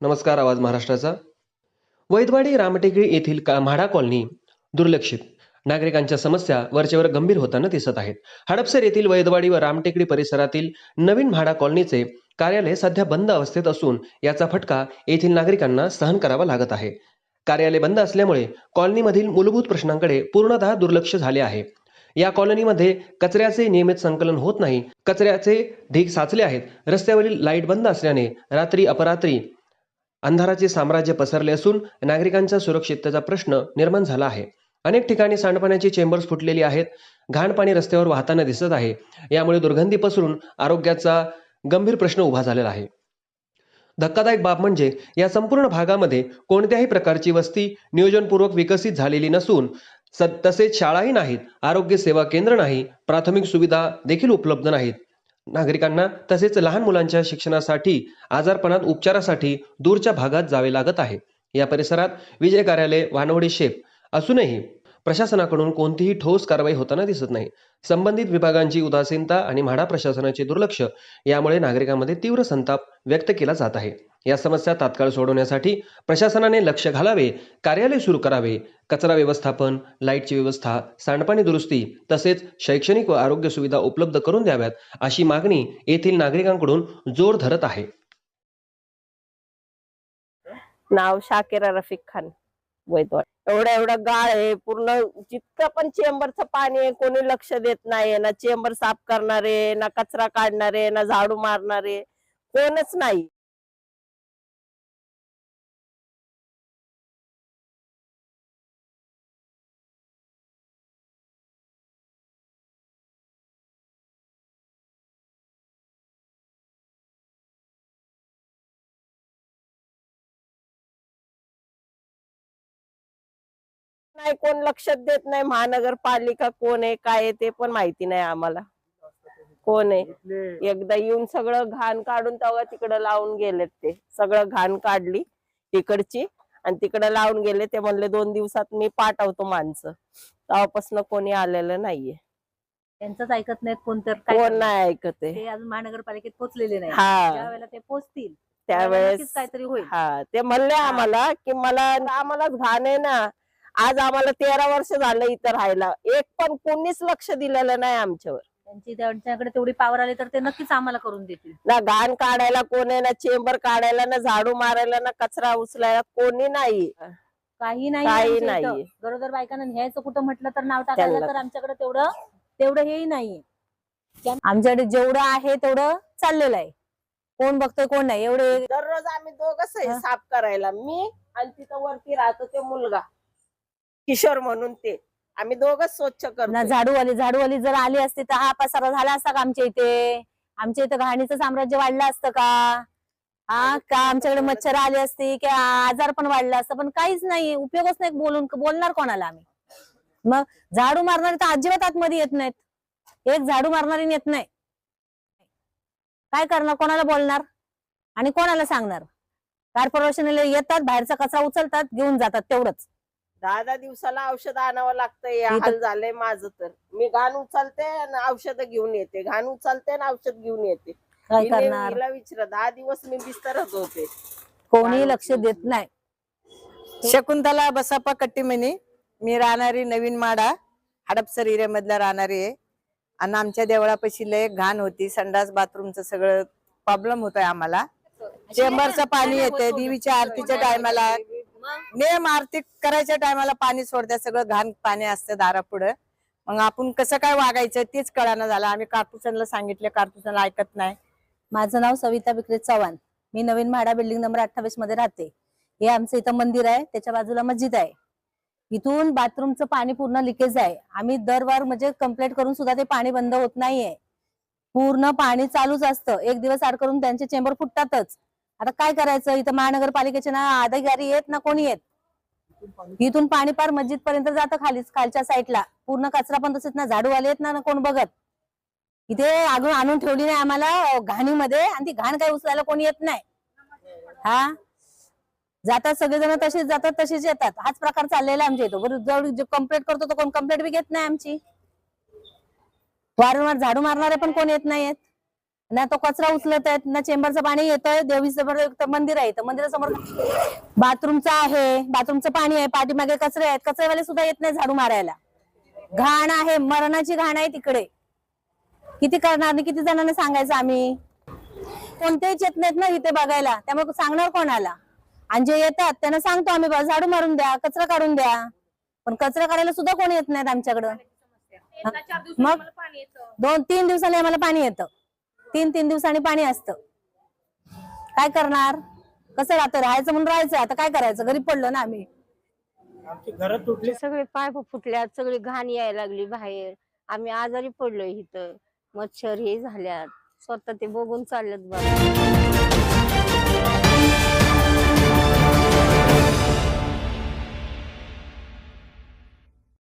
नमस्कार आवाज महाराष्ट्राचा. वैदवाडी रामटेकडी येथील का म्हाडा कॉलनी दुर्लक्षित. नागरिकांच्या समस्या वरचेवर गंभीर होताना दिसत आहेत. हडपसर येथील वैदवाडी व रामटेकडी परिसरातील नवीन म्हाडा कॉलनीचे कार्यालय सध्या बंद अवस्थेत असून याचा फटका येथील नागरिकांना सहन करावा लागत आहे. कार्यालय बंद असल्यामुळे कॉलनीमधील मूलभूत प्रश्नांकडे पूर्णतः दुर्लक्ष झाले आहे. या कॉलनीमध्ये कचऱ्याचे नियमित संकलन होत नाही. कचऱ्याचे ढीग साचले आहेत. रस्त्यावरील लाइट बंद असल्याने रात्री अपरात्री अंधाराचे साम्राज्य पसरले असून नागरिकांच्या सुरक्षिततेचा प्रश्न निर्माण झाला आहे. अनेक ठिकाणी सांडपाण्याची चेंबर्स फुटलेली आहेत. घाण पाणी रस्त्यावर वाहताना दिसत आहे. यामुळे दुर्गंधी पसरून आरोग्याचा गंभीर प्रश्न उभा झालेला आहे. धक्कादायक बाब म्हणजे या संपूर्ण भागामध्ये कोणत्याही प्रकारची वस्ती नियोजनपूर्वक विकसित झालेली नसून स तसेच शाळाही नाहीत आरोग्य सेवा केंद्र नाही प्राथमिक सुविधा देखील उपलब्ध नाहीत. नागरिकांना तसेच लहान मुलांच्या शिक्षणासाठी आजारपणात उपचारासाठी दूरच्या भागात जावे लागत आहे. या परिसरात विजय कार्यालय वानवडी शेप असूनही प्रशासनाकडून कोणतीही ठोस कारवाई होताना दिसत नाही. संबंधित विभागांची उदासीनता आणि म्हाडा प्रशासनाचे दुर्लक्ष यामुळे नागरिकांमध्ये तीव्र संताप व्यक्त केला जात आहे. या समस्या तात्काळ सोडवण्यासाठी प्रशासनाने लक्ष घालावे कार्यालय सुरू करावे कचरा व्यवस्थापन लाईटची व्यवस्था सांडपाणी दुरुस्ती तसेच शैक्षणिक व आरोग्य सुविधा उपलब्ध करून द्याव्यात अशी मागणी येथील नागरिकांकडून जोर धरत आहे. नाव शाकिरा रफिक खान वैद्वाड एवढा गाळ आहे पूर्ण जितकं पण चेंबरचं पाणी आहे कोणी लक्ष देत नाही ना चेंबर साफ करणारे ना कचरा काढणारे ना झाडू मारणारे कोणच नाही. नाही कोण लक्ष देत नाही महानगरपालिका कोण आहे काय आहे ते पण माहिती नाही आम्हाला. कोण आहे? एकदा येऊन सगळं घाण काढून तेव्हा तिकडं लावून गेलेत ते. सगळं घाण काढली इकडची आणि तिकडे लावून गेले ते म्हणले दोन दिवसात मी पाठवतो माणसं. तेव्हापासून कोणी आलेलं नाहीये. त्यांचंच ऐकत नाहीत कोणतर कोण? नाही ऐकत आहे. ते अजून महानगरपालिकेत पोहोचलेले नाही हा. ते पोहोचतील त्यावेळेस काहीतरी होईल. हा ते म्हणले आम्हाला की मला आम्हालाच घाण आहे ना. आज आम्हाला तेरा वर्ष झालं इथं राहायला. एक पण कोणीच लक्ष दिलेलं नाही आमच्यावर. त्यांची त्यांच्याकडे तेवढी पावर आली तर ते नक्कीच आम्हाला करून देतील. ना घाण काढायला कोण आहे ना चेंबर काढायला ना झाडू मारायला ना कचरा उचलायला कोणी नाही. काही नाही काही आमच्या इथं. नाहीये. गरोदर बायकांना न्यायचं कुठं म्हटलं तर नाव टाकायला त्यांना- तर आमच्याकडे तेवढं तेवढं हेही नाहीये आमच्याकडे जेवढं आहे तेवढं चाललेलं आहे. कोण बघतोय कोण नाही. एवढे दररोज आम्ही दोघच हा. आहे साफ करायला. मी आणि तिथं वरती राहतो ते मुलगा. किशोर म्हणून ते. आम्ही दोघच स्वच्छ ना करतो झाडूवाली झाडूवाली जर आली असती तर हा पसारा झाला असता का आमच्या इथे? आमच्या इथं घाणीचं साम्राज्य वाढलं असतं का? हा का आमच्याकडे मच्छर आली असती की आजार पण वाढला असतं? पण काहीच नाही उपयोगच नाही बोलून बोलणार कोणाला आम्ही? मग झाडू मारणारे तर अजिबात आतमध्ये येत नाहीत. एक झाडू मारणारी येत नाही. काय करणार? कोणाला बोलणार? आणि कोणाला सांगणार? कॉर्पोरेशनला येतात बाहेरचा कचरा उचलतात घेऊन जातात तेवढंच. दहा दहा दिवसाला औषध आणावं लागतं हे इथं- हाल झालंय माझं तर. मी घाण उचलते आणि औषध घेऊन येते. घाण उचलते आणि औषध घेऊन येते. काय करणार? विचार दहा दिवस मी बिस्तरच होते. कोणी लक्ष देत नाही. शकुंतला बसाप्पा कट्टीमनी मी राहणारी नवीन माडा हडपसर एरियामधला राहणारी आहे. आणि आमच्या देवळापाशी लय घाण होती संडास बाथरूमचं सगळं प्रॉब्लेम होतोय आम्हाला. चेंबरचं पाणी येते देवीच्या आरतीच्या टायमाला नेम आरती करायच्या टायमाला पाणी सोडते सगळं घाण पाणी असतं दारापुढं. मग आपण कसं काय वागायचं तेच कळानं झालं. आम्ही कार्पोरेशनला सांगितलं कार्पोरेशनला ऐकत नाही. माझं नाव सविता विक्रेत चव्हाण. मी नवीन म्हाडा बिल्डिंग नंबर अठ्ठावीसमध्ये राहते. हे आमचं इथं मंदिर आहे त्याच्या बाजूला मस्जिद आहे. इथून बाथरूमचं पाणी पूर्ण लिकेज आहे. आम्ही दरवार म्हणजे कंप्लेंट करून सुद्धा ते पाणी बंद होत नाहीये. पूर्ण पाणी चालूच असतं. एक दिवस आड करून त्यांचे चेंबर फुटतातच. आता काय करायचं? इथं महानगरपालिकेचे ना अधिकारी येत ना कोणी येत? इथून पाणी पार मस्जिद पर्यंत जातं खाली खालच्या साईडला. पूर्ण कचरा पण तसेच ना झाडूवाले येत ना कोण बघत? इथे आगून आणून ठेवली नाही आम्हाला घाणीमध्ये आणि ती घाण काही उचलायला कोणी येत नाही. हा? जातात सगळेजण तसेच जातात तसेच येतात. हाच प्रकार चाललेला आमच्या इथं. जवळ जे कंप्लेंट करतो तो कोण कंप्लेंट बी घेत नाही आमची? वारंवार झाडू मारणारे पण कोण येत नाहीयेत? ना तो कचरा उचलत आहेत ना चेंबरचं पाणी येतंय देवीचं मंदिर आहे मंदिरासमोर बाथरूमचं आहे बाथरूमचं पाणी आहे पाठीमागे कचरे आहेत. कचरेवाले सुद्धा येत नाही झाडू मारायला. घाण आहे मरणाची घाण आहे तिकडे. किती करणार आणि किती जणांना सांगायचं आम्ही? कोणतेच येत नाहीत ना इथे बघायला. त्यामुळे सांगणार कोणाला? आणि जे येतात त्यांना सांगतो आम्ही झाडू मारून द्या कचरा काढून द्या. पण कचरा काढायला सुद्धा कोणी येत नाहीत आमच्याकडं. मग दोन तीन दिवसांनी आम्हाला पाणी येतं. तीन तीन दिवसांनी पाणी असतं. काय करणार? कसं राहतं? राहायचं म्हणून राहायचं. आता काय करायचं? गरीब पडलो ना आम्ही. सगळे पाय फुटल्यात. सगळी घाण यायला लागली बाहेर. आम्ही आजारी पडलोय इथं. मच्छर हे झाल्यात. स्वतः ते बघून चाललेत बघा